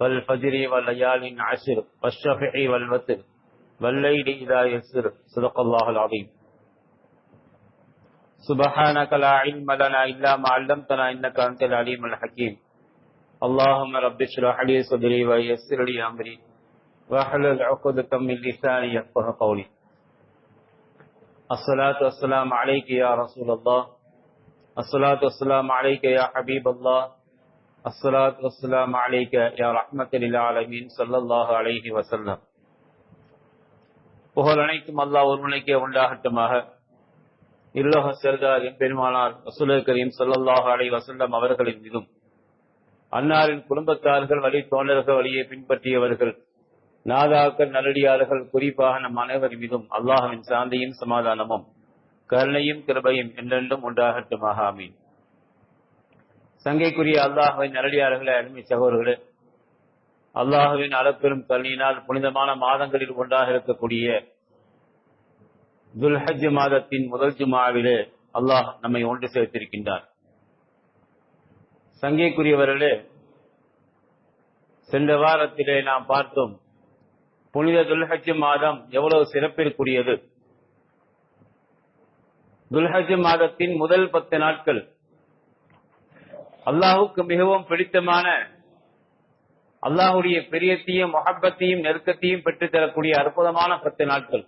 والفجر والليال عشر والشفع والوتر والليل إذا يسر. صدق الله العظيم. سبحانك لا علم لنا إلا ما علمتنا إنك أنت العليم الحكيم. اللهم رب اشرح لي صدري ويسر لي أمري. واحلل عقدة من لساني يفقه قولي. الصلاة والسلام عليك يا رسول الله. الصلاة والسلام عليك يا حبيب الله. الصلاة والسلام عليك يا رحمة للعالمين صلى الله عليه وسلم புகழ் அனைத்தும் அல்லாஹ் ஒருவனுக்கே உண்டாகட்டுமாக இல்லோக செல்தார் பெருமானார் ரசூல் கரீம் ஸல்லல்லாஹு அலைஹி வஸல்லம் அவர்களின் மீதும் அன்னாரின் குடும்பத்தார்கள் வழி தோழர்கள் வழியை பின்பற்றியவர்கள் நாதாக்கள் நல்லடியார்கள் குறிப்பாக நம் அனைவர் மீதும் அல்லாஹ்வின் சாந்தியும் சமாதானமும் கருணையும் கிருபையும் என்றென்றும் உண்டாகட்டுமாக ஆமீன் சங்கைக்குரிய அல்லாஹுவின் நரடியார்களே அருமை சகோதரர்களே அல்லாஹுவின் அளப்பெரும் கல்வியினால் புனிதமான மாதங்களில் ஒன்றாக இருக்கக்கூடிய துல்ஹஜ் மாதத்தின் முதல் ஜுமாவிலே அல்லாஹ் நம்மை ஒன்று சேர்த்திருக்கின்றார். சங்கைக்குரியவர்களே சென்ற வாரத்திலே நாம் பார்த்தோம் புனித துல்ஹஜ் மாதம் எவ்வளவு சிறப்பிற்குரியது. துல்ஹஜ் மாதத்தின் முதல் பத்து நாட்கள் அல்லாஹுக்கு மிகவும் பிடித்தமான அல்லாஹுடைய பிரியத்தையும் மொஹப்பத்தையும் நெருக்கத்தையும் பெற்றுத்தரக்கூடிய அற்புதமான பத்து நாட்கள்.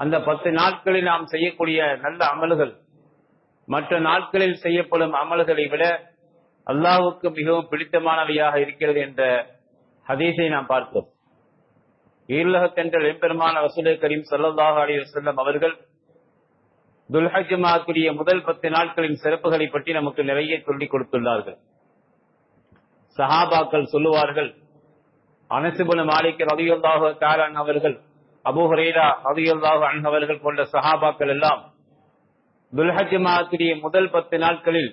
அந்த பத்து நாட்களில் நாம் செய்யக்கூடிய நல்ல அமல்கள் மற்ற நாட்களில் செய்யப்படும் அமல்களை விட அல்லாஹுக்கு மிகவும் பிடித்தமானவையாக இருக்கிறது என்ற ஹதீஸை நாம் பார்த்தோம். ஈரலகத்தென்ற எம்பெருமான வசூலை கரீம் சல்லாஹ் அலி வசல்லம் அவர்கள் துல்ஹஜ் முதல் பத்து நாட்களின் சிறப்புகளை பற்றி நமக்கு நிறைய சொல்லிக் கொடுத்துள்ளார்கள். சஹாபாக்கள் சொல்லுவார்கள் அனசுபுல மாலிக் ரதியுல்லாஹு தாரான் அவர்கள் அபு ஹுரேரா ரதியுல்லாஹு அன் அவர்கள் போன்ற சஹாபாக்கள் எல்லாம் துல்ஹஜ் மாதத்துடைய முதல் பத்து நாட்களில்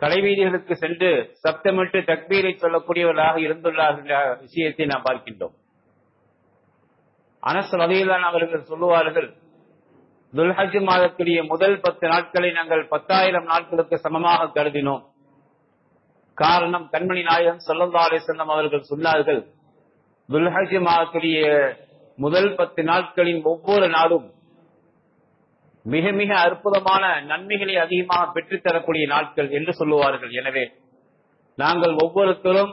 கடைவீதிகளுக்கு சென்று சப்தமிட்டு தக்பீரை சொல்லக்கூடியவர்களாக இருந்துள்ளார்கள் விஷயத்தை நாம் பார்க்கின்றோம். அனஸ் ரதியுல்லான் அவர்கள் சொல்லுவார்கள் துல்ஹஜ் மாதத்துடைய முதல் பத்து நாட்களை நாங்கள் பத்தாயிரம் நாட்களுக்கு சமமாக கருதினோம். காரணம் கண்மணி நாயகம் சல்லல்லா அலிசல்லம் அவர்கள் சொன்னார்கள் துல்ஹஜ் மாதத்துடைய முதல் பத்து நாட்களின் ஒவ்வொரு நாளும் மிக மிக அற்புதமான நன்மைகளை அதிகமாக பெற்றுத்தரக்கூடிய நாட்கள் என்று சொல்லுவார்கள். எனவே நாங்கள் ஒவ்வொருத்தரும்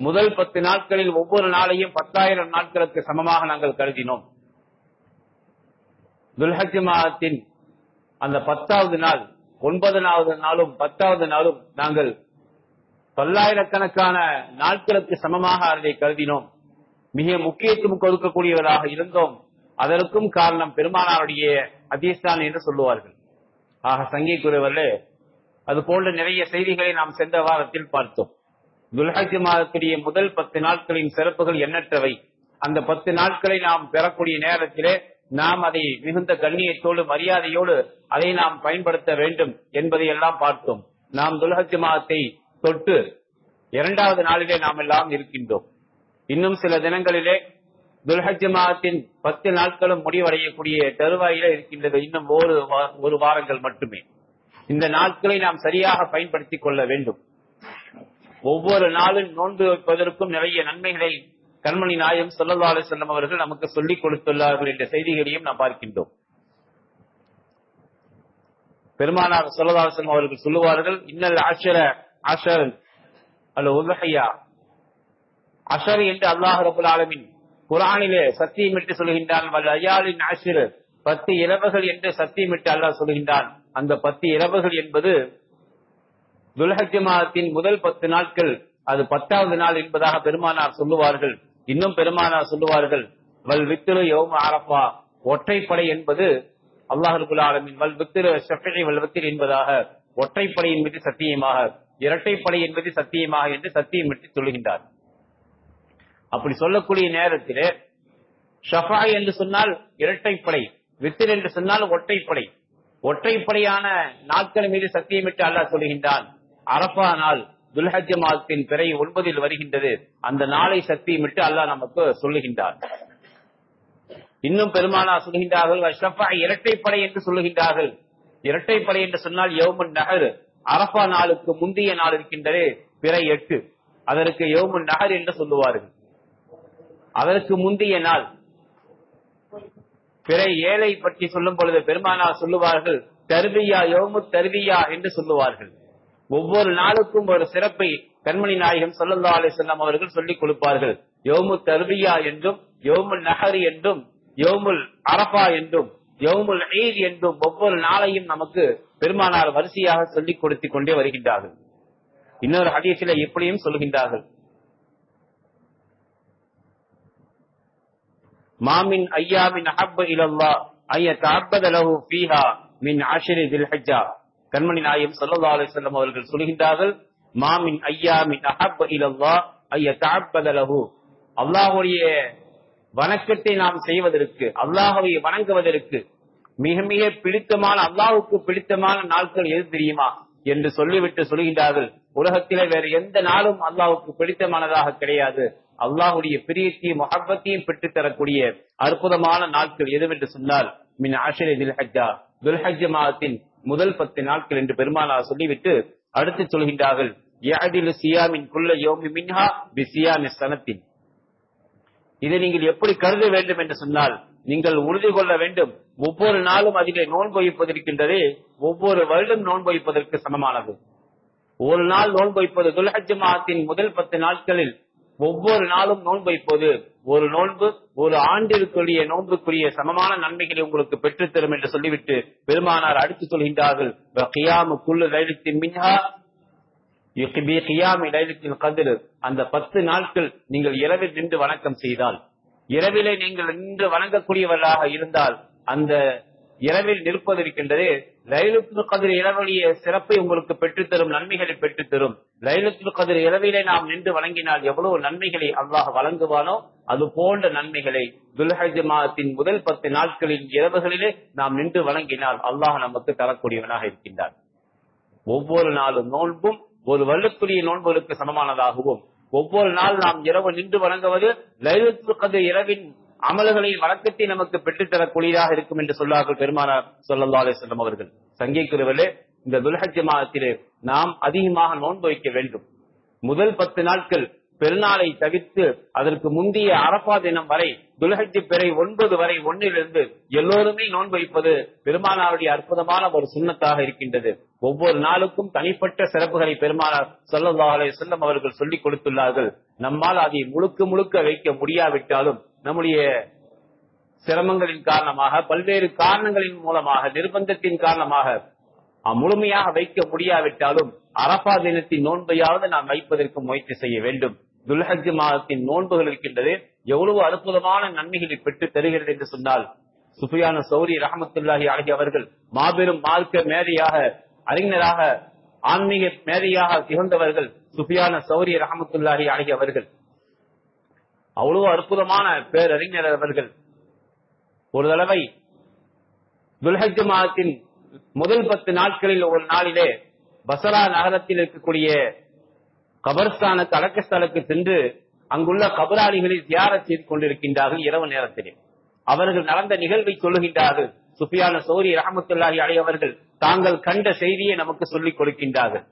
முதல் பத்து நாட்களில் ஒவ்வொரு நாளையும் பத்தாயிரம் நாட்களுக்கு சமமாக நாங்கள் கருதினோம். துல்ஹஜ் மாதத்தின் அந்த பத்தாவது நாள் ஒன்பதனாவது நாளும் பத்தாவது நாளும் நாங்கள் பல்லாயிரக்கணக்கான நாட்களுக்கு சமமாக அதை கருதினோம். மிக முக்கியத்துவம் கொடுக்கக்கூடியவராக இருந்தோம். அதற்கும் காரணம் பெருமானாருடைய அதிஸ்தான் என்று சொல்லுவார்கள். ஆக சங்கிக்குரியவர்களே அது போன்ற நிறைய செய்திகளை நாம் சென்ற வாரத்தில் பார்த்தோம். துல்ஹஜ் மாதத்துடைய முதல் பத்து நாட்களின் சிறப்புகள் எண்ணற்றவை. அந்த பத்து நாட்களை நாம் பெறக்கூடிய நேரத்திலே நாம் அதை மிகுந்த கண்ணியத்தோடு மரியாதையோடு அதை நாம் பயன்படுத்த வேண்டும் என்பதை எல்லாம் பார்த்தோம். நாம் துல்ஹஜ் மாதத்தை தொட்டு இரண்டாவது நாளிலே நாம் எல்லாம் இருக்கின்றோம். இன்னும் சில தினங்களிலே துல்ஹஜ் மாதத்தின் பத்து நாட்களும் முடிவடையக்கூடிய தருவாயில இருக்கின்றது இன்னும் ஒரு ஒரு வாரங்கள் மட்டுமே. இந்த நாட்களை நாம் சரியாக பயன்படுத்திக் கொள்ள வேண்டும். ஒவ்வொரு நாளும் நோன்பு வைப்பதற்கும் நிறைய நன்மைகளை கண்மணி நாயம் சொல்லல்லா செல்லம் அவர்கள் நமக்கு சொல்லிக் கொடுத்துள்ளார்கள் என்ற செய்திகளையும் நாம் பார்க்கின்றோம். பெருமானார் சொல்லல்லா செல்லம் அவர்கள் சொல்லுவார்கள் இன்னல் அஷர அஷர் அல்ல உலகையா அஷர் என்று அல்லாஹ் ரபுல் ஆலமின் குரானிலே சத்தியமிட்டு சொல்கின்றான் அல்ல அயாலின் அஷர். பத்து இரவுகள் என்று சத்தியமிட்டு அல்லாஹ் சொல்கின்றான். அந்த பத்து இரவுகள் என்பது துல்ஹஜ் மாதத்தின் முதல் பத்து நாட்கள் அது பத்தாவது நாள் என்பதாக பெருமானார் சொல்லுவார்கள். இன்னும் பெருமானார் சொல்லுவார்கள் வல் வித்திரு யோம் அரப்பா ஒற்றைப்படை என்பது அல்லாஹுல் ஆலமின் வல் வித்திரு ஷஃபி வல் வித்திரு என்பதாக ஒற்றைப்படை என்பது சத்தியமாக இரட்டைப்படை என்பது சத்தியமாக என்று சத்தியம் சத்தியமிட்டு சொல்லுகின்றார். அப்படி சொல்லக்கூடிய நேரத்திலே ஷஃபா என்று சொன்னால் இரட்டைப்படை வித்திர் என்று சொன்னால் ஒற்றைப்படை. ஒற்றைப்படையான நாட்கள் மீது சத்தியமிட்டு அல்லாஹ் சொல்லுகின்றான். அரப்பா நாள் துல்ஹஜ மாதத்தின் பிறை ஒன்பதில் வருகின்றது. அந்த நாளை சத்தியமிட்டு அல்லாஹ் நமக்கு சொல்லுகின்றார். இன்னும் பெருமானா சொல்லுகின்றார்கள் இரட்டைப்படை என்று சொல்லுகின்றார்கள். இரட்டைப்படை என்று சொன்னால் யோமன் நகர் அரபா நாளுக்கு முந்தைய நாள் இருக்கின்றதே பிறை எட்டு. அதற்கு யோமன் நகர் என்று சொல்லுவார்கள். அதற்கு முந்தைய நாள். பிற ஏழை பற்றி சொல்லும் பொழுது பெருமானா சொல்லுவார்கள் தருவியா யோமு தருவியா என்று சொல்லுவார்கள். ஒவ்வொரு நாளுக்கும் ஒரு சிறப்பை கண்மணி நாயகம் சொல்லல்லா அலிசல்லாம் அவர்கள் சொல்லிக் கொடுப்பார்கள். யோமு தருவியா என்றும் யோமுல் நகர் என்றும் யோமுல் அரபா என்றும் யோமுல் ஈத் என்றும் ஒவ்வொரு நாளையும் நமக்கு பெருமானார் வரிசையாக சொல்லிக் கொடுத்து கொண்டே வருகின்றார்கள். இன்னொரு ஹதீசில எப்படியும் சொல்கின்றார்கள். மாமின் ஐயாவின் அஹப்ப இலல்லா ஐயா தஅப்பத லஹு ஃபீஹா மின் அஷ்ரி தில் ஹஜ்ஜா. கண்மணி நாயம் ஸல்லல்லாஹு அலைஹி அவர்கள் சொல்கின்றார்கள் மாமின் ஐயாமின் அஹப் இலல்லா ஐயா தஅப்பத அல்லாஹுடைய வணக்கத்தை நாம் செய்வதற்கு அல்லாஹுவை வணங்குவதற்கு மிக மிக பிடித்தமான அல்லாஹுக்கு பிடித்தமான நாட்கள் எது தெரியுமா என்று சொல்லிவிட்டு சொல்கின்றார்கள். உலகத்திலே வேற எந்த நாளும் அல்லாஹுக்கு பிடித்தமானதாக கிடையாது. அல்லாஹுடைய பிரியத்தையும் மகப்பத்தையும் பெற்றுத் தரக்கூடிய அற்புதமான நாட்கள் எதுவென்று சொன்னால் மின் ஆஷரே தில்ஹஜா துல்ஹஜ் மாதத்தின் முதல் பத்து நாட்கள் என்று பெருமானார் சொல்லிவிட்டு அடுத்து சொல்கின்றார்கள் யாதிலு சியாமின் குள்ள யோமி மின்ஹா பி சியாமி சனத்தின். இதை நீங்கள் எப்படி கருத வேண்டும் என்று சொன்னால் நீங்கள் உறுதி கொள்ள வேண்டும். ஒவ்வொரு நாளும் அதிலே நோன்பு வைப்பதற்கின்றதே ஒவ்வொரு வருடம் நோன்பு வைப்பதற்கு சமமானது. ஒரு நாள் நோன்பு வைப்பது துல்ஹஜ் மாதத்தின் முதல் பத்து நாட்களில் ஒவ்வொரு நாளும் நோன்பு வைப்பது ஒரு நோன்பு ஒரு ஆண்டிற்குரிய நோன்புக்குரிய சமமான நன்மைகளை உங்களுக்கு பெற்றுத்தரும் என்று சொல்லிவிட்டு பெருமானார் அடுத்து சொல்கின்றார்கள். கியாமு அந்த பத்து நாட்கள் நீங்கள் இரவில் நின்று வணக்கம் செய்தால் இரவிலே நீங்கள் நின்று வணங்கக்கூடியவர்களாக இருந்தால் அந்த இரவில் நிற்பதற்கின்றது லைலத்துல் கதிர் இரவுடைய சிறப்பை உங்களுக்கு பெற்றுத்தரும் நன்மைகளை பெற்றுத்தரும் லைலத்துல் கதிர் இரவிலே நாம் நின்று வழங்கினால் எவ்வளவு நன்மைகளை அல்லாஹ் வழங்குவானோ அது போன்ற நன்மைகளை துல்ஹஜ் மாதத்தின் முதல் பத்து நாட்களின் இரவுகளிலே நாம் நின்று வழங்கினால் அல்லாஹ் நமக்கு தரக்கூடியவனாக இருக்கின்றார் ஒவ்வொரு நாளும் நோன்பும் ஒரு வருடத்துடைய நோன்புகளுக்கு சமமானதாகவும் ஒவ்வொரு நாள் நாம் இரவு நின்று வழங்குவது லைலத்துல் கதிர் இரவின் அமல்களை வழக்கத்தை நமக்கு பெற்றுத்தரக்கூடியதாக இருக்கும் என்று சொல்லார்கள் பெருமானார் சொல்லல்லா செல்லும் அவர்கள். சங்கிக்கிறவர்களே இந்த துல்ஹஜ் மாதத்திலே நாம் அதிகமாக நோன்பு வைக்க வேண்டும். முதல் பத்து நாட்கள் பெருநாளை தவிர்த்து அதற்கு முந்தைய அரபா தினம் வரை துல்ஹஜ் பிறை ஒன்பது வரை ஒன்னிலிருந்து எல்லோருமே நோன்பு வைப்பது பெருமானாருடைய அற்புதமான ஒரு சுண்ணத்தாக இருக்கின்றது. ஒவ்வொரு நாளுக்கும் தனிப்பட்ட சிறப்புகளை பெருமானார் சொல்லல்லா செல்லம் அவர்கள் சொல்லிக் கொடுத்துள்ளார்கள். நம்மால் அதை முழுக்க முழுக்க வைக்க முடியாவிட்டாலும் நம்முடைய சிரமங்களின் காரணமாக பல்வேறு காரணங்களின் மூலமாக நிர்பந்தத்தின் காரணமாக முழுமையாக வைக்க முடியாவிட்டாலும் அரபா தினத்தின் நோன்பையாவது நாம் வைப்பதற்கு முயற்சி செய்ய வேண்டும். துல்ஹஜ் மாதத்தின் நோன்புகள் இருக்கின்றது. எவ்வளவு அற்புதமான நன்மைகளை பெற்று தருகிறது என்று சொன்னால் சுஃபியான சௌரி ரஹமத்துல்லாஹி ஆகிய அவர்கள் மாபெரும் மார்க்க மேதையாக அறிஞராக ஆன்மீக மேதையாக திகழ்ந்தவர்கள் சுஃபியான சௌரிய ரஹமத்துல்லாஹி அழகி அவர்கள். அவ்வளவு அற்புதமான பேரறிஞர் அவர்கள். ஒரு தடவை துல்ஹஜ் மாதத்தின் முதல் பத்து நாட்களில் ஒரு நாளிலே பசரா நகரத்தில் இருக்கக்கூடிய கபர்ஸ்தான தலக்கஸ்தலுக்கு சென்று அங்குள்ள கபராளிகளை தியார செய்து கொண்டிருக்கின்றார்கள் இரவு நேரத்திலே. அவர்கள் நடந்த நிகழ்வை சொல்லுகின்றார்கள். சுஃபியான சௌரி ரஹமத்துல்லாஹி அலையவர்கள் தாங்கள் கண்ட செய்தியை நமக்கு சொல்லிக் கொடுக்கின்றார்கள்.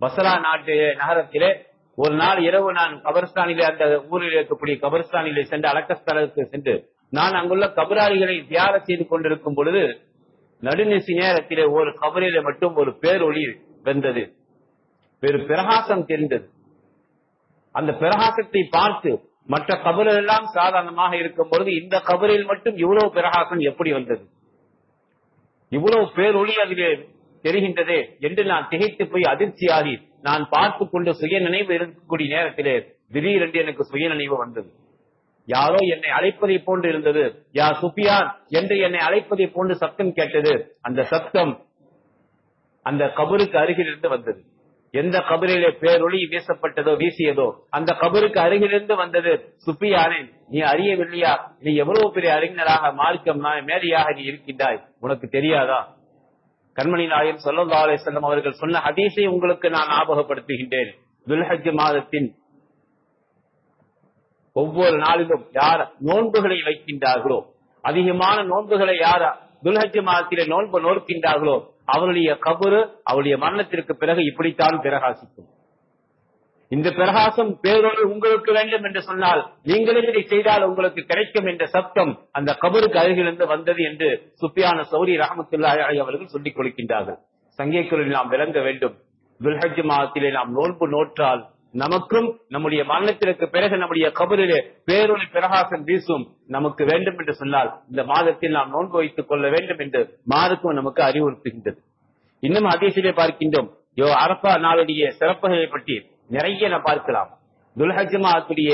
பசரா நாட்டு நகரத்திலே ஒரு நாள் இரவு நான் கபர்ஸ்தானிலே அந்த ஊரில் இருக்கக்கூடிய கபர்ஸ்தானிலே சென்று அடக்கஸ்தலத்துக்கு சென்று நான் அங்குள்ள கபராளிகளை தியார செய்து கொண்டிருக்கும் பொழுது நடுநிசி நேரத்திலே ஒரு கபரிலே மட்டும் ஒரு பேரொளி வெந்தது வேறு பிரகாசம் தெரிந்தது. அந்த பிரகாசத்தை பார்த்து மற்ற கபரெல்லாம் சாதாரணமாக இருக்கும் பொழுது இந்த கபரில் மட்டும் இவ்வளவு பிரகாசம் எப்படி வந்தது? இவ்வளவு பேரொழி அதிலே தெரிகின்றதே என்று நான் திகைத்து போய் அதிர்ச்சியாகி நான் பார்த்து கொண்டு சுய நினைவு இருக்கக்கூடிய நேரத்திலே திடீரென்று எனக்கு சுய நினைவு வந்தது. யாரோ என்னை அழைப்பதை போன்று இருந்தது. யா சுபியான் என்று என்னை அழைப்பதை போன்று சத்தம் கேட்டது. அந்த சத்தம் அந்த கபருக்கு அருகில் இருந்து வந்தது. எந்த கபரிலே பேரொளி வீசப்பட்டதோ வீசியதோ அந்த கபருக்கு அருகிலிருந்து வந்தது சுப்பியானே நீ அறியவில்லையா? நீ எவ்வளவு பெரிய அறிஞராக மார்க்கம் மேலையாக நீ இருக்கின்றாய்? உனக்கு தெரியாதா? கண்மணி நாயகம் சொல்லல்லா அலிசல்லம் அவர்கள் சொன்ன ஹதீஸை உங்களுக்கு நான் ஞாபகப்படுத்துகின்றேன். துல்ஹஜ் மாதத்தின் ஒவ்வொரு நாளிலும் யார் நோன்புகளை வைக்கின்றார்களோ அதிகமான நோன்புகளை யார் துல்ஹஜ் மாதத்திலே நோன்பு நோக்கின்றார்களோ அவருடைய கபரு அவருடைய மரணத்திற்கு பிறகு இப்படித்தான் பிரகாசிக்கும். இந்த பிரகாசம் பேரொரு உங்களுக்கு வேண்டும் என்று சொன்னால் நீங்களே இதை செய்தால் உங்களுக்கு கிடைக்கும் என்ற சப்தம் அந்த கபருக்கு அருகிலிருந்து வந்தது என்று சுப்பியான சௌரி ரஹமத்துல்லாஹி அவர்கள் சொல்லிக் கொடுக்கின்றார்கள். சங்கேக்குறில் நாம் விளங்க வேண்டும். துல்ஹஜ் மாதத்திலே நாம் நோன்பு நோற்றால் நமக்கும் நம்முடைய மரணத்திற்கு பிறகு நம்முடைய கபரிலே பேரொளி பிரகாசம் வீசும் நமக்கு வேண்டும் என்று சொன்னால் இந்த மாதத்தில் நாம் நோன்பு வைத்துக் கொள்ள வேண்டும் என்று மாதக்கும் நமக்கு அறிவுறுத்துகின்றது. இன்னும் அதிசிலே பார்க்கின்றோம் யோ அரப்பா நாளுடைய சிறப்புகளை பற்றி நிறைய நாம் பார்க்கலாம். துல்ஹஜ்மாத்துடைய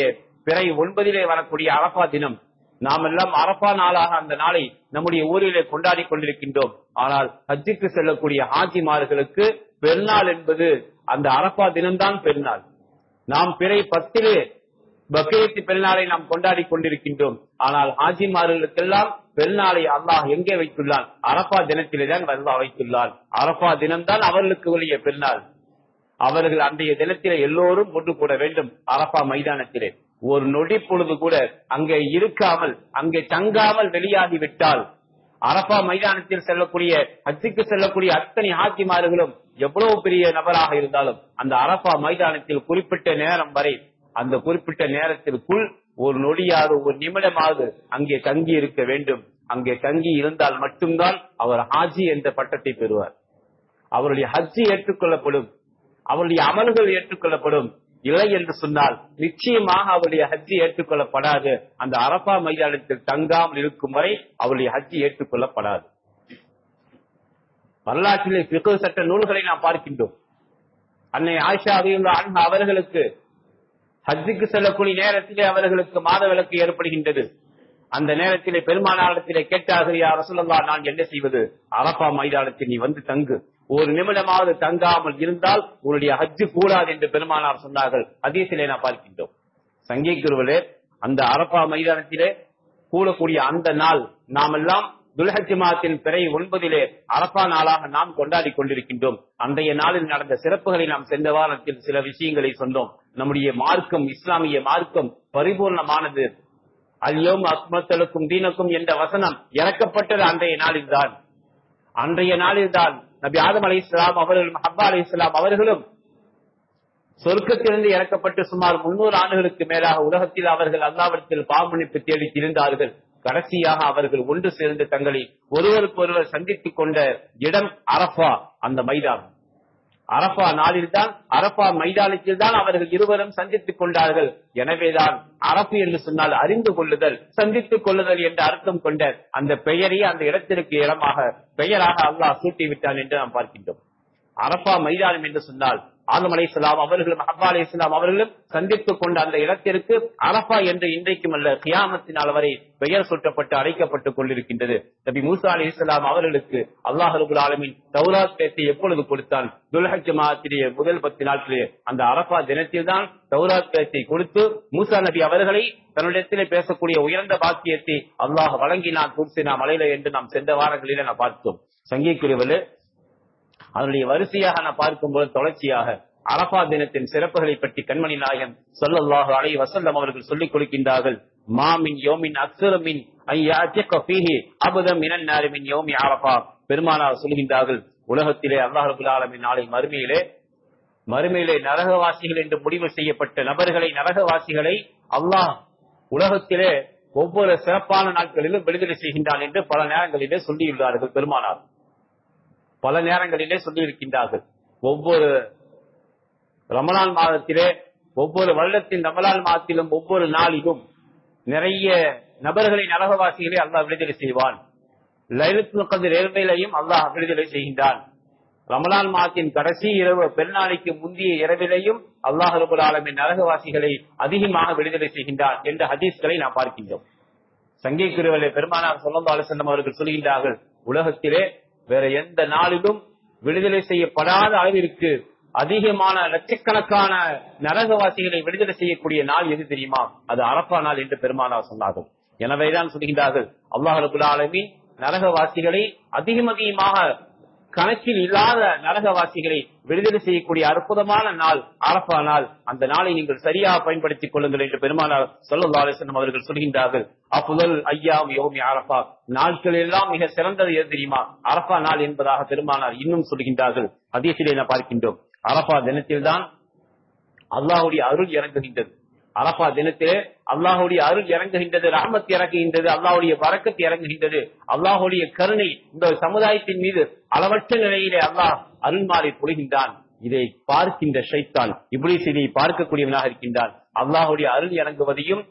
பிறை ஒன்பதிலே வரக்கூடிய அரப்பா தினம் நாம் எல்லாம் அரப்பா நாளாக அந்த நாளை நம்முடைய ஊரிலே கொண்டாடி கொண்டிருக்கின்றோம். ஆனால் ஹஜ்ஜுக்கு செல்லக்கூடிய ஹாஜிமார்களுக்கு பெருநாள் என்பது அந்த அரப்பா தினம்தான் பெருநாள். நாம் பிறை பத்திலே பக்ரீத் பெருநாளை நாம் கொண்டாடி கொண்டிருக்கின்றோம். ஆனால் ஹாஜிமார்களுக்கெல்லாம் பெருநாளை அல்லாஹ் எங்கே வைத்துள்ளான்? அரபா தினத்திலே தான் அல்லாஹ் வைத்துள்ளான். அரபா தினம்தான் அவர்களுக்கு உரிய பெருநாள். அவர்கள் அன்றைய தினத்திலே எல்லோரும் ஒன்று கூட வேண்டும் அரபா மைதானத்திலே. ஒரு நொடி பொழுது கூட அங்கே இருக்காமல் அங்கே தங்காமல் வெளியாகிவிட்டால் அரபா மைதானத்தில் செல்லக்கூடிய ஹஜ்ஜுக்கு செல்லக்கூடிய அத்தனை ஹாக்கிமார்களும் எவ்வளவு பெரிய நபராக இருந்தாலும் அந்த அரபா மைதானத்தில் குறிப்பிட்ட நேரம் வரை அந்த குறிப்பிட்ட நேரத்திற்குள் ஒரு நொடியாவது ஒரு நிமிடமாவது அங்கே தங்கி இருக்க வேண்டும். அங்கே தங்கி இருந்தால் மட்டும்தான் அவர் ஹாஜி என்ற பட்டத்தை பெறுவார். அவருடைய ஹஜ்ஜி ஏற்றுக்கொள்ளப்படும். அவருடைய அமல்கள் ஏற்றுக்கொள்ளப்படும். இல்லை என்று சொன்னால் நிச்சயமாக அவருடைய ஹஜ்ஜி ஏற்றுக்கொள்ளப்படாது. அந்த அரபா மைதானத்தில் தங்காமல் இருக்கும் வரை அவருடைய ஹஜ்ஜி ஏற்றுக்கொள்ளப்படாது. வரலாற்றிலே பிகு சட்ட நூல்களை நாம் பார்க்கின்றோம். அன்னை ஆயிஷா அதையுள்ள அன்பு அவர்களுக்கு ஹஜ்ஜுக்கு செல்லக்கூடிய நேரத்திலே அவர்களுக்கு மாத விளக்கு ஏற்படுகின்றது. அந்த நேரத்திலே பெருமானாரத்திலே கேட்டார்கள் யார் ரசூலல்லா நான் என்ன செய்வது? அரப்பா மைதானத்தில் நீ வந்து தங்கு. ஒரு நிமிடமாவது தங்காமல் இருந்தால் உன்னுடைய ஹஜ்ஜு கூடாது என்று பெருமானார் சொன்னார்கள். சிலை நான் பார்க்கின்றோம். சங்கை குருவலே அந்த அரப்பா மைதானத்திலே கூடக்கூடிய அந்த நாள் நாம் எல்லாம் துல்ஹஜ் மாதத்தின் பிறை ஒன்பதிலே அரப்பா நாளாக நாம் கொண்டாடி கொண்டிருக்கின்றோம். அன்றைய நாளில் நடந்த சிறப்புகளை நாம் சென்ற வாரத்தில் சில விஷயங்களை சொன்னோம். நம்முடைய மார்க்கம் இஸ்லாமிய மார்க்கம் பரிபூர்ணமானது. அல்யோம் அக்மத்தலுக்கும் தீனக்கும் என்ற வசனம் இறக்கப்பட்டது அன்றைய நாளில்தான். அன்றைய நாளில்தான் நபி ஆதம் அலி இஸ்லாம் அவர்களும் ஹப்பா அலி இஸ்லாம் அவர்களும் சொர்க்கத்திலிருந்து இறக்கப்பட்டு சுமார் முன்னூறு ஆண்டுகளுக்கு மேலாக உலகத்தில் அவர்கள் அல்லாவிடத்தில் பாவமன்னிப்பு தேடி திரிந்தார்கள். கடைசியாக அவர்கள் ஒன்று சேர்ந்து தங்களை ஒருவருக்கு ஒருவர் சந்தித்துக் கொண்ட இடம் அரபா அந்த மைதானம். அரபா நாளில்தான் அரபா மைதானத்தில் தான் அவர்கள் இருவரும் சந்தித்துக் கொண்டார்கள். எனவேதான் அரபு என்று சொன்னால் அறிந்து கொள்ளுதல் சந்தித்துக் கொள்ளுதல் என்ற அர்த்தம் கொண்ட அந்த பெயரை அந்த இடத்திற்கு இடமாக பெயராக அல்லாஹ் சூட்டி விட்டான் என்று நாம் பார்க்கின்றோம். அரபா மைதானம் என்று சொன்னால் ஆதம் அலை இஸ்லாம் அவர்களும் ஹப்பா அலை இஸ்லாம் அவர்களும் சந்தித்துக் கொண்ட அந்த இடத்திற்கு அரபா என்று இன்றைக்கும் அல்ல கியாமத்தினால் வரை பெயர் சுட்டப்பட்டு அழைக்கப்பட்டுக் கொண்டிருக்கின்றது. நபி மூசா அலி இஸ்லாம் அவர்களுக்கு அல்லாஹ் ரபுல் ஆலமின் தௌராத் பேத்தை எப்பொழுது கொடுத்தான்? துல்ஹஜ் மாத்திரிய முதல் பத்து நாட்களே அந்த அரபா தினத்தில் தான் தௌராத் பேத்தை கொடுத்து மூசா நபி அவர்களை தன்னிடத்திலே பேசக்கூடிய உயர்ந்த பாக்கியத்தை அல்லாஹ் வழங்கினான் தூர்சினா மலையில என்று நாம் சென்ற வாரங்களில நாம் பார்த்தோம். சங்கிக்குரியவர்களே அதனுடைய வரிசையாக நான் பார்க்கும்போது தொடர்ச்சியாக அரபா தினத்தின் சிறப்புகளை பற்றி கண்மணி நாயகம் சொல்லல்லாஹு அலை வசல்லம் அவர்கள் சொல்லிக் கொடுக்கின்றார்கள். மாமின் யோமின் அக்சரமின் அபுதம் யோமி அரபா பெருமானார் சொல்கின்றார்கள் உலகத்திலே அல்லாஹ் ஆலமின் நாளை மறுமையிலே மறுமையிலே நரகவாசிகள் என்று முடிவு செய்யப்பட்ட நபர்களை நரகவாசிகளை அல்லாஹ் உலகத்திலே ஒவ்வொரு சிறப்பான நாட்களிலும் விடுதலை செய்கின்றான் என்று பல நேரங்களிலே சொல்லியுள்ளார்கள் பெருமானார். பல நேரங்களிலே சொல்லியிருக்கின்றார்கள். ஒவ்வொரு ரமலான் மாதத்திலே ஒவ்வொரு வருடத்தின் ரமலான் மாதத்திலும் ஒவ்வொரு நாளிலும் நிறைய நபர்களின் நரகவாசிகளை அல்லாஹ் விடுதலை செய்வான். கதிர் இரவிலையும் அல்லாஹ் விடுதலை செய்கின்றான். ரமலான் மாதத்தின் கடைசி இரவு பெருநாளைக்கு முந்தைய இரவிலையும் அல்லாஹ் ரபுல் ஆலமின் நரகவாசிகளை அதிகமாக விடுதலை செய்கின்றான் என்ற ஹதீஸ்களை நாம் பார்க்கின்றோம். சங்கை குருவலை பெருமானார் சொல்லந்தா அலுவலம் அவர்கள் சொல்கின்றார்கள் உலகத்திலே வேற எந்த நாளிலும் விடுதலை செய்யப்படாத அளவிற்கு அதிகமான லட்சக்கணக்கான நரகவாசிகளை விடுதலை செய்யக்கூடிய நாள் எது தெரியுமா? அது அரப்பா நாள் என்று பெருமானார் சொன்னார்கள். எனவேதான் சொல்கின்றார்கள் அல்லாஹ் ரபுல் ஆலமீன் நரகவாசிகளை அதிகம் அதிகமாக கணக்கில் இல்லாத நரகவாசிகளை விடுதலை செய்யக்கூடிய அற்புதமான நாள் அரப்பா நாள். அந்த நாளை நீங்கள் சரியாக பயன்படுத்திக் கொள்ளுங்கள் என்று பெருமானார் சொல்லல்லா அவர்கள் சொல்கின்றார்கள். அப்புதல் ஐயா யோமி அரப்பா நாட்கள் எல்லாம் மிக சிறந்தது எது தெரியுமா? அரப்பா நாள் என்பதாக பெருமானார் இன்னும் சொல்கின்றார்கள். அதேசிலே நான் பார்க்கின்றோம். அரப்பா தினத்தில்தான் அல்லாஹுடைய அருள் இறங்குகின்றது. அரபா தினத்திலே அல்லாஹுடைய அருள் இறங்குகின்றது ரஹமத் இறங்குகின்றது அல்லாஹுடைய வரக்கத்து இறங்குகின்றது. அல்லாஹுடைய கருணை இந்த சமுதாயத்தின் மீது அளவற்ற நிலையிலே அல்லாஹ் அருள்மாறி பொழிகின்றான் இதை பார்க்கின்ற ஷைத்தான் இப்படி இதை பார்க்கக்கூடியவனாக இருக்கின்றான். அல்லாஹுடைய அருள் இறங்குவதையும்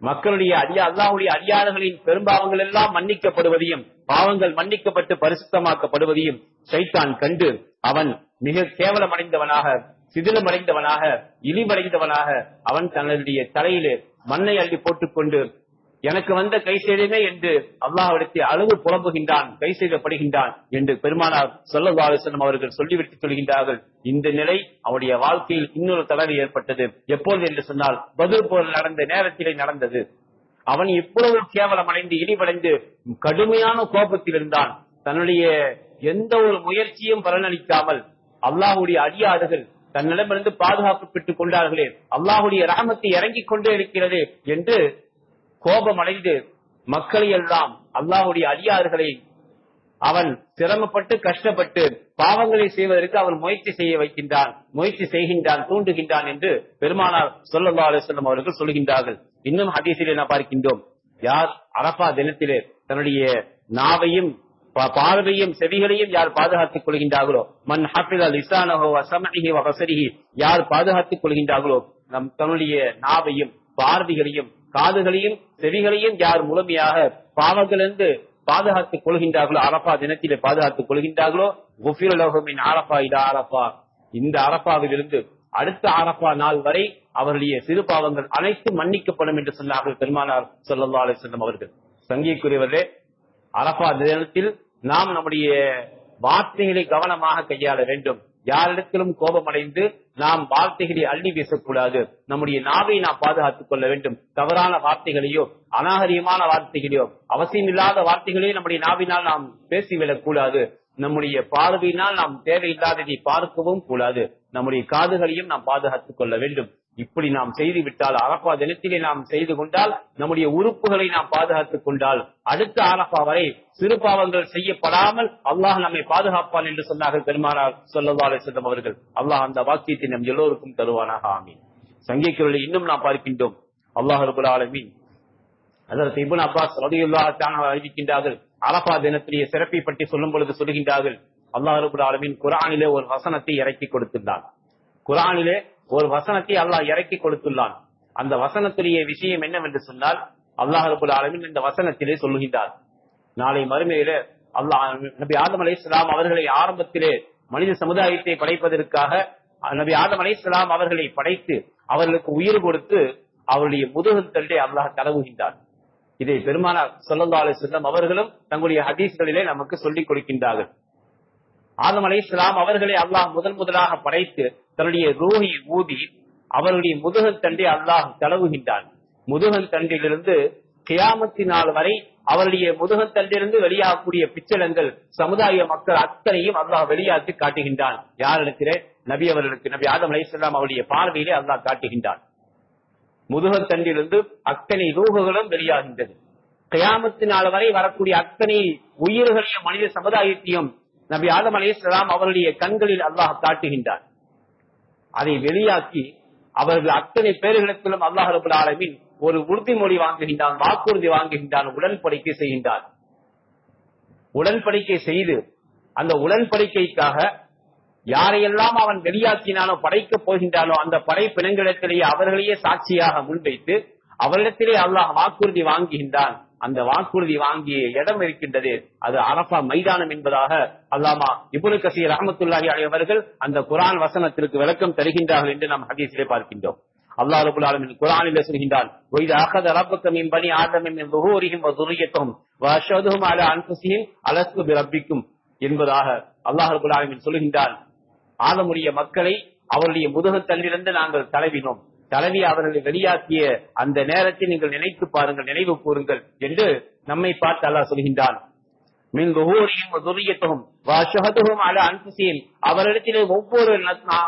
மக்களுடைய அடியா அல்லாஹுடைய அடியாளர்களின் பெரும்பாவங்கள் எல்லாம் மன்னிக்கப்படுவதையும் பாவங்கள் மன்னிக்கப்பட்டு பரிசுத்தமாக்கப்படுவதையும் சைத்தான் கண்டு அவன் மிக கேவலமடைந்தவனாக சிதிலமடைந்தவனாக இழிமடைந்தவனாக அவன் தன்னுடைய தலையிலே மண்ணை அள்ளி போட்டுக்கொண்டு எனக்கு வந்த கை செய்தமே என்று அல்லாஹிடத்தை அளவு புலம்புகின்றான் கை செய்தப்படுகின்றான் என்று பெருமானார் சொல்லல்லாசனம் அவர்கள் சொல்லிவிட்டு சொல்கின்றார்கள். இந்த நிலை அவருடைய வாழ்க்கையில் இன்னொரு தளர்வு ஏற்பட்டது. எப்போது என்று சொன்னால் பதில் போல் நடந்த நேரத்திலே நடந்தது. அவன் இவ்வளவு கேவலமடைந்து இழிவடைந்து கடுமையான கோபத்தில் இருந்தான். தன்னுடைய எந்த ஒரு முயற்சியும் பலனளிக்காமல் அல்லாஹுடைய அடியாறுகள் தன்னிடமிருந்து பாதுகாப்பு பெற்றுக் கொண்டார்களே. அல்லாஹுடைய ரகமத்தை இறங்கிக் கொண்டே இருக்கிறது என்று கோபமடைந்து மக்களை எல்லாம் அல்லாஹுடைய அடியார்களை அவன் சிரமப்பட்டு கஷ்டப்பட்டு பாவங்களை செய்வதற்கு அவன் முயற்சி செய்ய வைக்கின்றான் முயற்சி செய்கின்றான் தூண்டுகின்றான் என்று பெருமானார் சொல்லல்லா அலுவலம் அவர்கள் சொல்கின்றார்கள். இன்னும் ஹதீசிலே நாம் பார்க்கின்றோம். யார் அரபா தினத்திலே தன்னுடைய நாவையும் பார்வையும் செவிகளையும் யார் பாதுகாத்துக் கொள்கின்றார்களோ? மண் ஹாஃபித லிசானஹோ வசமஹி வபசரிஹி யார் பாதுகாத்துக் கொள்கின்றார்களோ? நம் தன்னுடைய நாவையும் பார்வைகளையும் காதுகளையும் செவிகளையும் யார் முழுமையாக பாவங்களிலிருந்து பாதுகாத்துக் கொள்கின்றார்களோ? அரப்பா தினத்திலே பாதுகாத்துக் கொள்கின்றார்களோ? குஃபிரலோகமின் அரப்பா இதா அரப்பா இந்த அரப்பாவிலிருந்து அடுத்த அரப்பா நாள் வரை அவருடைய சிறு பாவங்கள் அனைத்தும் மன்னிக்கப்படும் என்று சொன்னார்கள் பெருமானார் ஸல்லல்லாஹு அலிசல்லம் அவர்கள். சங்கிக்குரியவர்களே அரப்பா தினத்தில் நாம் நம்முடைய வார்த்தைகளை கவனமாக கையாள வேண்டும். யாரிடத்திலும் கோபமடைந்து நாம் வார்த்தைகளை அள்ளி வீசக்கூடாது. நம்முடைய நாவை நாம் பாதுகாத்துக் கொள்ள வேண்டும். தவறான வார்த்தைகளையோ அநாகரியமான வார்த்தைகளையோ அவசியமில்லாத வார்த்தைகளையோ நம்முடைய நாவினால் நாம் பேசிவிடக் கூடாது நம்முடைய பார்வையினால் நாம் தேவையில்லாததை பார்க்கவும் கூடாது. நம்முடைய காதுகளையும் நாம் பாதுகாத்துக் கொள்ள வேண்டும். இப்படி நாம் செய்து விட்டால் அரப்பா தினத்திலே நாம் செய்து கொண்டால் நம்முடைய உறுப்புகளை நாம் பாதுகாத்துக் கொண்டால் அடுத்த அரப்பா வரை சிறு பாவங்கள் செய்யப்படாமல் அல்லாஹ் நம்மை பாதுகாப்பான் என்று சொன்னார்கள் பெருமானார் சொல்லவாலே செல்லும் அவர்கள். அல்லாஹ் அந்த வாக்கியத்தை நம் எல்லோருக்கும் தருவானாக ஆமீன். சங்கிக்குரலை இன்னும் நாம் பார்க்கின்றோம். அல்லாஹ் ரபுல் ஆலமீன் அதற்கு இபுன் அப்பாஸ் அறிவிக்கின்றார்கள். அரபா தினத்திலேயே சிறப்பை பற்றி சொல்லும் பொழுது சொல்கின்றார்கள். அல்லாஹ் ரபுல் ஆலமீன் குரானிலே ஒரு வசனத்தை இறக்கி கொடுத்துள்ளான் குரானிலே ஒரு வசனத்தை அல்லாஹ் இறக்கி கொடுத்துள்ளான். அந்த வசனத்துடைய விஷயம் என்னவென்று சொன்னால் அல்லாஹ் அளவில் இந்த வசனத்திலே சொல்லுகின்றார். நாளை மறுமையிலே அல்லாஹ் நபி ஆதம் அலைஹிஸ்ஸலாம் அவர்களை ஆரம்பத்திலே மனித சமுதாயத்தை படைப்பதற்காக நபி ஆதம் அலைஹிஸ்ஸலாம் அவர்களை படைத்து அவர்களுக்கு உயிர் கொடுத்து அவருடைய முதுகல் தள்ளே அல்லாஹ் தடவுகின்றார். இதை பெருமானார் ஸல்லல்லாஹு அலைஹி அவர்களும் தங்களுடைய ஹதீஸ்களிலே நமக்கு சொல்லிக் கொடுக்கின்றார்கள். ஆதம் அலைஹிஸ்ஸலாம் அவர்களை அல்லாஹ் முதன் முதலாக படைத்து தன்னுடைய ரூஹி ஊதி அவருடைய முதுகன் தண்டை அல்லாஹ் தடவுகின்றான். முதுகன் தண்டிலிருந்து கியாமத்தி நாள் வரை அவருடைய முதுகன் தண்டிலிருந்து வெளியாகக்கூடிய பிச்சளங்கள் சமுதாய மக்கள் அத்தனையும் அல்லாஹ் வெளியாற்றி காட்டுகின்றான். யார் எடுக்கிறேன் நபி அவர்களுக்கு. நபி ஆதம் அலைஹிஸ்ஸலாம் அவருடைய பார்வையிலே அல்லாஹ் காட்டுகின்றான். முதுகன் தண்டிலிருந்து அத்தனை ரூகுகளும் வெளியாகின்றது. கியாமத்து நாள் வரை வரக்கூடிய அத்தனை உயிர்களையும் மனித சமுதாயத்தையும் நபி ஆதம் அலேஸ்லாம் அவருடைய கண்களில் அல்லாஹ் காட்டுகின்றார். அதை வெளியாக்கி அவர்கள் அத்தனை பேர்களிடத்திலும் அல்லாஹ் ரபுல் ஆலமின் ஒரு உறுதிமொழி வாங்குகின்றான் வாக்குறுதி வாங்குகின்றான் உடன்படிக்கை செய்கின்றான் உடன்படிக்கை செய்து அந்த உடன்படிக்கைக்காக யாரையெல்லாம் அவன் வெளியாக்கினானோ படைக்கப் போகின்றானோ அந்த படைப்பினங்களிடத்திலேயே அவர்களையே சாட்சியாக முன்வைத்து அவரிடத்திலே அல்லாஹ் வாக்குறுதி வாங்குகின்றான். அந்த வாக்குறுதி வாங்கிய இடம் இருக்கின்றது. அது அரபா மைதானம் என்பதாக அல்லாமா இபுனு கசீர் அஹமத்துல்லாஹி அலைவர்கள் அந்த குரான் வசனத்திற்கு விளக்கம் தருகின்றார்கள் என்று நாம் ஹதீஸிலே பார்க்கின்றோம். அல்லாஹ் ரபுல் ஆலமின் குரானில் சொல்கின்றான் வைத அகத ரப்பக்கம் மின் பனி ஆதம் மின் அல அன்ஃபுஸிஹிம் அலஸ்து பி என்பதாக அல்லாஹ் ரபுல் ஆலமின் சொல்கின்றான். ஆதமுடைய மக்களை அவருடைய முதுகு தள்ளிருந்து நாங்கள் தலைவினோம் தலைவி அவர்களை வெளியாக்கிய அந்த நேரத்தை நீங்கள் நினைத்து பாருங்கள் நினைவு கூறுங்கள் என்று நம்மை பார்த்து அல்லாஹ் சொல்கின்றான். அவரிடத்திலே ஒவ்வொரு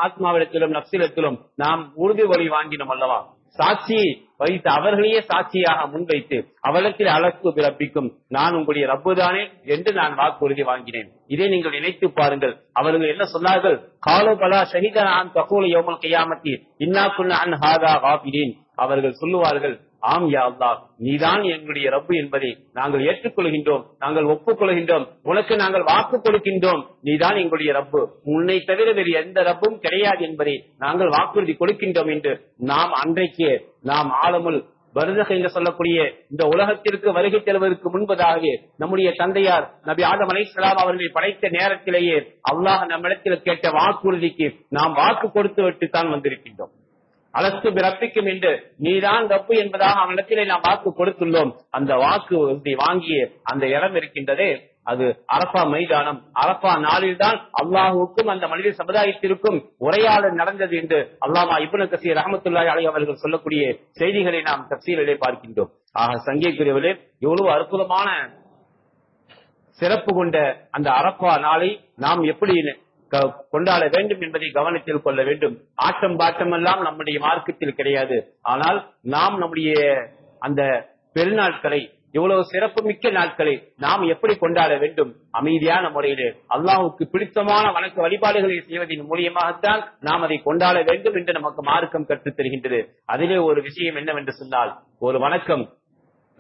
ஆத்மாவிடத்திலும் நப்சிலத்திலும் நாம் உறுதிமொழி வாங்கினோம் அல்லவா? சாட்சி வைத்து அவர்களையே சாட்சியாக முன்வைத்து அவலத்தில் அழகு பிறப்பிக்கும். நான் உங்களுடைய ரப்புதானே என்று நான் வாக்குறுதி வாங்கினேன். இதை நீங்கள் நினைத்து பாருங்கள். அவர்கள் என்ன சொன்னார்கள்? காலோ பலா ஷஹிதனான் தகூல யோமல் கையாமத்தி. இன்னா குன்ன அன் ஹாதா காபிரீன் அவர்கள் சொல்லுவார்கள் ஆம் யா நீதான் எங்களுடைய ரப்பு என்பதை நாங்கள் ஏற்றுக்கொள்கின்றோம். நாங்கள் ஒப்புக்கொள்கின்றோம். உனக்கு நாங்கள் வாக்கு கொடுக்கின்றோம். நீதான் எங்களுடைய ரப்பு. உன்னை தவிர வேறு எந்த ரப்பும் கிடையாது என்பதை நாங்கள் வாக்குறுதி கொடுக்கின்றோம் என்று நாம் அன்றைக்கே நாம் ஆழமுல் வருதக என்று சொல்லக்கூடிய இந்த உலகத்திற்கு வருகை செல்வதற்கு முன்பதாகவே நம்முடைய தந்தையார் நபி ஆதம் அலைஹிஸ்ஸலாம் அவர்களை படைத்த நேரத்திலேயே அல்லாஹ் நம்மிடத்தில் கேட்ட வாக்குறுதிக்கு நாம் வாக்கு கொடுத்து விட்டு தான் வந்திருக்கின்றோம் அலசு பிறப்பிக்கும் என்று நீதான் தப்பு என்பதாக அவனிடத்திலே நாம் வாக்கு கொடுத்துள்ளோம். அந்த வாக்கு வாங்கிய அந்த இடம் இருக்கின்றதே அது அரப்பா மைதானம். அரப்பா நாளில்தான் அல்லாஹுக்கும் அந்த மனித சமுதாயத்திற்கும் உரையாடல் நடந்தது என்று அல்லாமா இபுன கசீர் ரஹமத்துல்லாஹி அலி அவர்கள் சொல்லக்கூடிய செய்திகளை நாம் தப்சீலிலே பார்க்கின்றோம். ஆக சங்கைக்குரியவர்களே எவ்வளவு அற்புதமான சிறப்பு கொண்ட அந்த அரப்பா நாளை நாம் எப்படி க- கொண்டாட வேண்டும் என்பதை கவனத்தில் கொள்ள வேண்டும். ஆட்டம் பாட்டம் எல்லாம் நம்முடைய மார்க்கத்தில் கிடையாது. ஆனால் நாம் நம்முடைய அந்த பெருநாட்களை இவ்வளவு சிறப்பு மிக்க நாட்களை நாம் எப்படி கொண்டாட வேண்டும்? அமைதியான முறையிலே. அல்லாஹுக்கு பிடித்தமான வணக்க வழிபாடுகளை செய்வதன் மூலியமாகத்தான் நாம் அதை கொண்டாட வேண்டும் என்று நமக்கு மார்க்கம் கற்றுத் தருகின்றது அதிலே ஒரு விஷயம் என்னவென்று சொன்னால் ஒரு வணக்கம்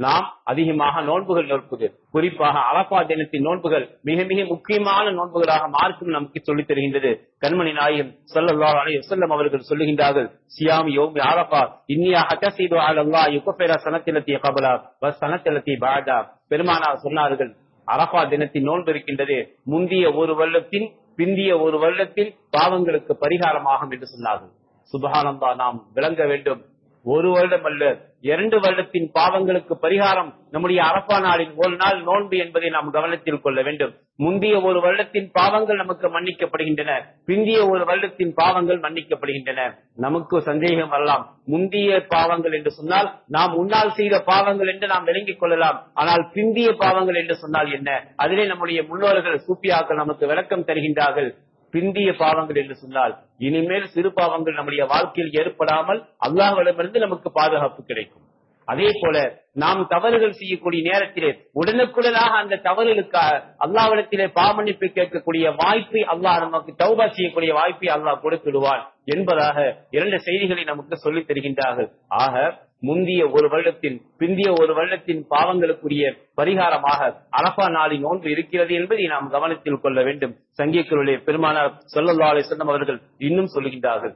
நாம் அதிகமாக நோன்புகள் நோற்பது குறிப்பாக அலப்பா தினத்தின் நோன்புகள் மிக மிக முக்கியமான நோன்புகளாக மார்க்கும் நமக்கு சொல்லித் தருகின்றது. கண்மணி நாயும் ஸல்லல்லாஹு அலைஹி அவர்கள் சொல்லுகின்றார்கள் சியாம் யோம் அரஃபா இன்னியா ஹதஸிது அலல்லாஹ் யுகபெரா சனத்திலத்திய கபலா பஸ் சனத்திலத்தி பாதா பெருமானார் சொன்னார்கள் அரபா தினத்தின் நோன்பு இருக்கின்றது முந்திய ஒரு வருடத்தின் பிந்திய ஒரு வருடத்தில் பாவங்களுக்கு பரிகாரமாகும் என்று சொன்னார்கள். சுபகானந்தா நாம் விளங்க வேண்டும் ஒரு வருடம் அல்ல இரண்டு வருடத்தின் பாவங்களுக்கு பரிகாரம் நம்முடைய அரப்பா நாளின் ஒரு நாள் நோன்பு என்பதை நாம் கவனத்தில் கொள்ள வேண்டும். முந்தைய ஒரு வருடத்தின் பாவங்கள் நமக்கு மன்னிக்கப்படுகின்றன பிந்திய ஒரு வருடத்தின் பாவங்கள் மன்னிக்கப்படுகின்றன. நமக்கு சந்தேகம் வரலாம். முந்திய பாவங்கள் என்று சொன்னால் நாம் முன்னால் செய்த பாவங்கள் என்று நாம் விளங்கிக் கொள்ளலாம். ஆனால் பிந்திய பாவங்கள் என்று சொன்னால் என்ன? அதிலே நம்முடைய முன்னோர்கள் சூப்பியாக்கள் நமக்கு விளக்கம் தருகின்றார்கள். பிந்திய பாவங்கள் என்று சொன்னால் இனிமேல் சிறு பாவங்கள் நம்முடைய வாழ்க்கையில் ஏற்படாமல் அல்லாஹ்விடமிருந்து நமக்கு பாதுகாப்பு கிடைக்கும். அதே போல நாம் தவறுகள் செய்யக்கூடிய நேரத்திலே உடனுக்குடனாக அந்த தவறுகளுக்காக அல்லாவிடத்திலே பாமன்னிப்பு கேட்கக்கூடிய வாய்ப்பை அல்லாஹ் நமக்கு தௌபா செய்யக்கூடிய வாய்ப்பை அல்லாஹ் கொடுத்துடுவான் என்பதாக இரண்டு செய்திகளை நமக்கு சொல்லித் தருகின்றார்கள். ஆக முந்திய ஒரு வருடத்தின் பிந்திய ஒரு வருடத்தின் பாவங்களுக்குரிய பரிகாரமாக அரபா நாளின் நோன்பு இருக்கிறது என்பதை நாம் கவனத்தில் கொள்ள வேண்டும். சங்கியக்குருளே பெருமானார் சொல்லல்லா அலிசல்லம் அவர்கள் இன்னும் சொல்லுகின்றார்கள்.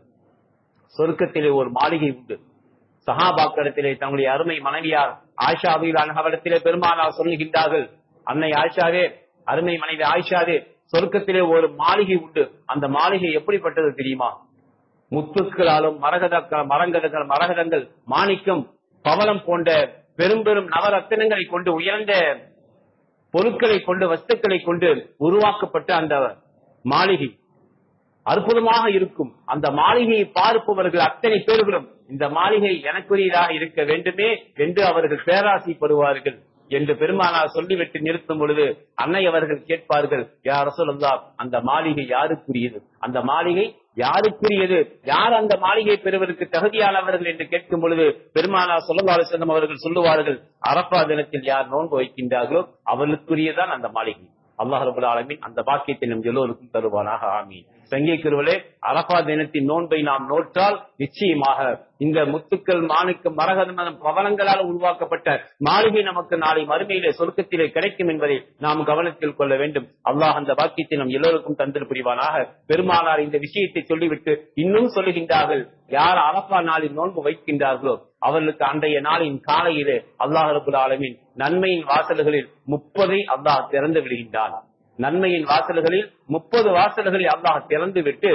சொர்க்கத்திலே ஒரு மாளிகை உண்டு. சஹாபாக்களிடத்திலே தங்களுடைய அருமை மனைவியார் ஆயிஷா அபிலான அவரிடத்திலே பெருமானார் சொல்லுகின்றார்கள். அன்னை ஆயிஷாவே அருமை மனைவி ஆயிஷாவே சொர்க்கத்திலே ஒரு மாளிகை உண்டு. அந்த மாளிகை எப்படிப்பட்டது தெரியுமா? முத்துக்களாலும் மரகத மரங்கதங்கள் மரகதங்கள் மாணிக்கம் பவளம் போன்ற பெரும் பெரும் நவரத்தினங்களை கொண்டு உயர்ந்த பொருட்களை கொண்டு வஸ்துக்களை கொண்டு உருவாக்கப்பட்ட அந்த மாளிகை. அற்புதமாக இருக்கும். அந்த மாளிகையை பார்ப்பவர்கள் அத்தனை பேர்களும் இந்த மாளிகை எனக்குரியதாக இருக்க வேண்டுமே என்று அவர்கள் பேராசைப்படுவார்கள். என்று பெருமானார் சொல்லிவிட்டு நிறுத்தும் பொழுது அன்னை அவர்கள் கேட்பார்கள் யார் சொல்லா அந்த மாளிகை யாருக்குரியது? அந்த மாளிகை யாருக்குரியது? யார் அந்த மாளிகை பெறுவதற்கு தகுதியானவர்கள் என்று கேட்கும் பொழுது பெருமானா சொல்லலாலு அவர்கள் சொல்லுவார்கள் அரப்பா தினத்தில் யார் நோன்பு வைக்கின்றார்களோ அவர்களுக்குரியதான் அந்த மாளிகை. அல்லாஹ் ரபுல் ஆலமின் அந்த பாக்கியத்தை நம் எல்லோருக்கும் தருவானாக. ஆமீன். சங்கிக்கிறவர்களே அரபா தினத்தின் நோன்பை நாம் நோற்றால் நிச்சயமாக இந்த முத்துக்கள் மானுக்கு மரகதம் பவனங்களால் உருவாக்கப்பட்ட மாளிகை நமக்கு நாளை மறுமையிலே சொர்க்கத்திலே கிடைக்கும் என்பதை நாம் கவனத்தில் கொள்ள வேண்டும். அல்லாஹ் அந்த வாக்கியத்தை நம் எல்லோருக்கும் தந்திரு புரிவானாக. பெருமானார் இந்த விஷயத்தை சொல்லிவிட்டு இன்னும் சொல்லுகின்றார்கள் யார் அரபா நாளில் நோன்பு வைக்கின்றார்களோ அவர்களுக்கு அன்றைய நாளின் காலையிலே அல்லாஹ் ரபுல் ஆலமின் நன்மையின் வாசல்களில் முப்பதை அல்லாஹ் திறந்து விடுகின்றான். நன்மையின் வாசல்களில் முப்பது வாசல்களை அல்லாஹ் திறந்து விட்டு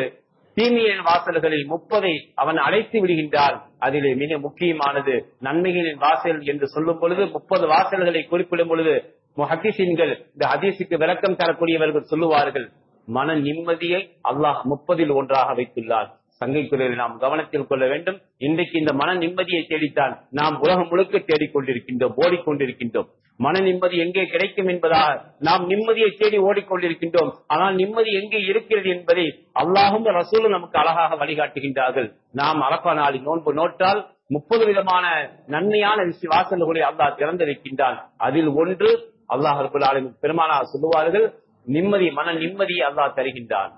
தீமையின் வாசல்களில் முப்பதை அவன் அழைத்து விடுகின்றான். அதிலே மிக முக்கியமானது நன்மைகளின் வாசல் என்று சொல்லும் பொழுது முப்பது வாசல்களை குறிப்பிடும் பொழுது முஹத்திசின்கள் இந்த ஹதீஸுக்கு விளக்கம் தரக்கூடியவர்கள் சொல்லுவார்கள் மன நிம்மதியை அல்லாஹ் முப்பதில் ஒன்றாக வைத்துள்ளார் சங்கைக்குறையை நாம் கவனத்தில் கொள்ள வேண்டும். இன்றைக்கு இந்த மன நிம்மதியை தேடித்தான் நாம் உலகம் முழுக்க தேடிக்கொண்டிருக்கின்றோம் ஓடிக்கொண்டிருக்கின்றோம். மன நிம்மதி எங்கே கிடைக்கும் என்பதாக நாம் நிம்மதியை தேடி ஓடிக்கொண்டிருக்கின்றோம். ஆனால் நிம்மதி எங்கே இருக்கிறது என்பதை அல்லாஹும் ரசூலும் நமக்கு அழகாக வழிகாட்டுகின்றார்கள். நாம் அரப்பா நாளில் நோன்பு நோட்டால் முப்பது விதமான நன்மையான விஷய வாசல்களை அல்லாஹ் திறந்திருக்கின்றான். அதில் ஒன்று அல்லாஹ் ரபுல் பெருமானா சொல்லுவார்கள் நிம்மதி மன நிம்மதியை அல்லாஹ் தருகின்றான்.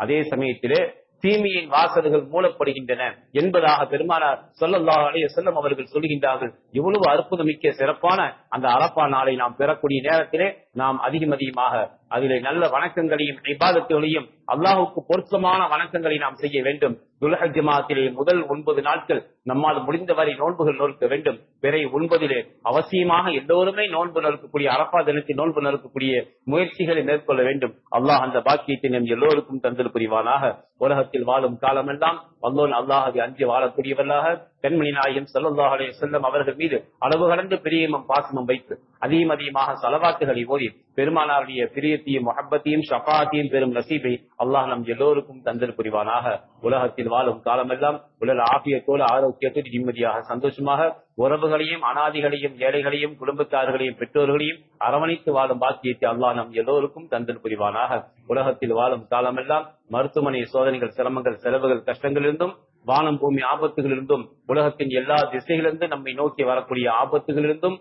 அதே சமயத்திலே தீமையின் வாசல்கள் மூலப்படுகின்றன என்பதாக பெருமானார் சொல்லல்லா அலைய செல்லம் அவர்கள் சொல்கின்றார்கள் இவ்வளவு அற்புதமிக்க சிறப்பான அந்த அரப்பா நாளை நாம் பெறக்கூடிய நேரத்திலே நாம் அதிகம் அதிகமாக அதிலே நல்ல வணக்கங்களையும் இபாதத்துகளையும் அல்லாஹுக்கு பொருத்தமான வணக்கங்களை நாம் செய்ய வேண்டும். துலஹஜ் மாதத்திலே முதல் ஒன்பது நாட்கள் நம்மால் முடிந்தவரை நோன்புகள் நோக்க வேண்டும். பிறை ஒன்பதிலே அவசியமாக எல்லோருமே நோன்பு நோக்கக்கூடிய அரப்பா தினத்தில் நோன்பு நோக்கக்கூடிய முயற்சிகளை மேற்கொள்ள வேண்டும். அல்லாஹ் அந்த பாக்கியத்தை நம் எல்லோருக்கும் தந்தல் புரிவானாக உலகத்தில் வாழும் காலமெல்லாம் வல்லோன் அல்லாஹை அஞ்சு வாழக்கூடியவர்களாக பெண்மணி நாயகம் செல்லல்லாஹ் அலைய செல்லம் அவர்கள் மீது அளவு கடந்த பிரியமும் பாசமும் வைத்து அதிகம் அதிகமாக செலவாக்குகளை ஓதி பெருமானாருடைய பிரியத்தையும் மொஹப்பத்தையும் ஷபாத்தையும் பெரும் நசீபை அல்லாஹ் நம் எல்லோருக்கும் தந்தல் புரிவானாக. உலகத்தில் வாழும் காலமெல்லாம் உடல் ஆபியத்தோடு ஆரோக்கியத்தோடு நிம்மதியாக சந்தோஷமாக உறவுகளையும் அனாதிகளையும் ஏழைகளையும் குடும்பத்தார்களையும் பெற்றோர்களையும் அரவணைத்து வாழும் பாக்கியத்தை அல்லாஹ் நம் எல்லோருக்கும் தந்தல் புரிவானாக. உலகத்தில் வாழும் காலமெல்லாம் மருத்துவமனை சோதனைகள் சிரமங்கள் செலவுகள் கஷ்டங்களிலிருந்தும் வானம் பூமி ஆபத்துகளிலிருந்தும் உலகத்தின் எல்லா திசைகளிலிருந்தும் நம்மை நோக்கி வரக்கூடிய ஆபத்துகளிலிருந்தும்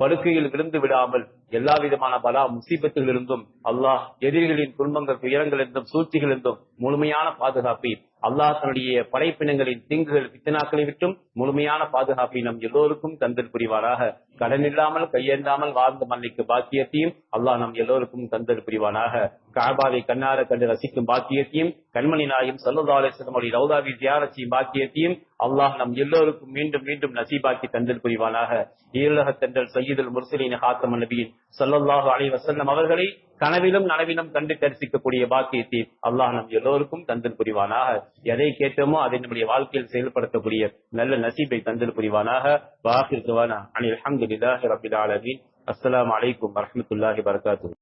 படுக்கையில் விழுந்து விடாமல் எல்லா விதமான பலா முசீபத்துகளிலிருந்தும் அல்லாஹ் எதிரிகளின் துன்பங்கள் துயரங்களிலிருந்தும் சூழ்ச்சிகளிலிருந்தும் முழுமையான பாதுகாப்பை அல்லாஹ் தன்னுடைய படைப்பினங்களின் தீங்குகள் பித்தனாக்களை விட்டும் முழுமையான பாதுகாப்பை நம் எல்லோருக்கும் தந்தல் புரிவாராக. கடன் இல்லாமல் கையேந்தாமல் வாழ்ந்த மன்னைக்கு பாக்கியத்தையும் அல்லாஹ் நம் எல்லோருக்கும் தந்தல் புரிவானாக. காபாவை கண்ணார கண்டு ரசிக்கும் பாக்கியத்தையும் கண்மணி நாயும் சல்லுதாலேசனுடைய ரவுதாவி தியாரசியும் பாக்கியத்தையும் அல்லாஹ் நம் எல்லோருக்கும் மீண்டும் மீண்டும் நசீபாக்கி தந்தல் புரிவானாக. ஈரலக தென்றல் சையீதுல் முர்சலின் ஹாத்தம் நபியின் சல்லல்லாஹு அலி வசல்லம் அவர்களை கனவிலும் நனவிலும் கண்டு தரிசிக்கக்கூடிய பாக்கியத்தை அல்லாஹ் நம் எல்லோருக்கும் தந்தல் புரிவானாக. எதை கேட்டோமோ அதை நம்முடைய வாழ்க்கையில் செயல்படுத்தக்கூடிய நல்ல நசீபை தந்தல் புரிவானாக. வாஹிர் துவானா அனில் அல்ஹம்துலில்லாஹி ரப்பில் அலைக்கும் வரஹ்மத்துல்லாஹி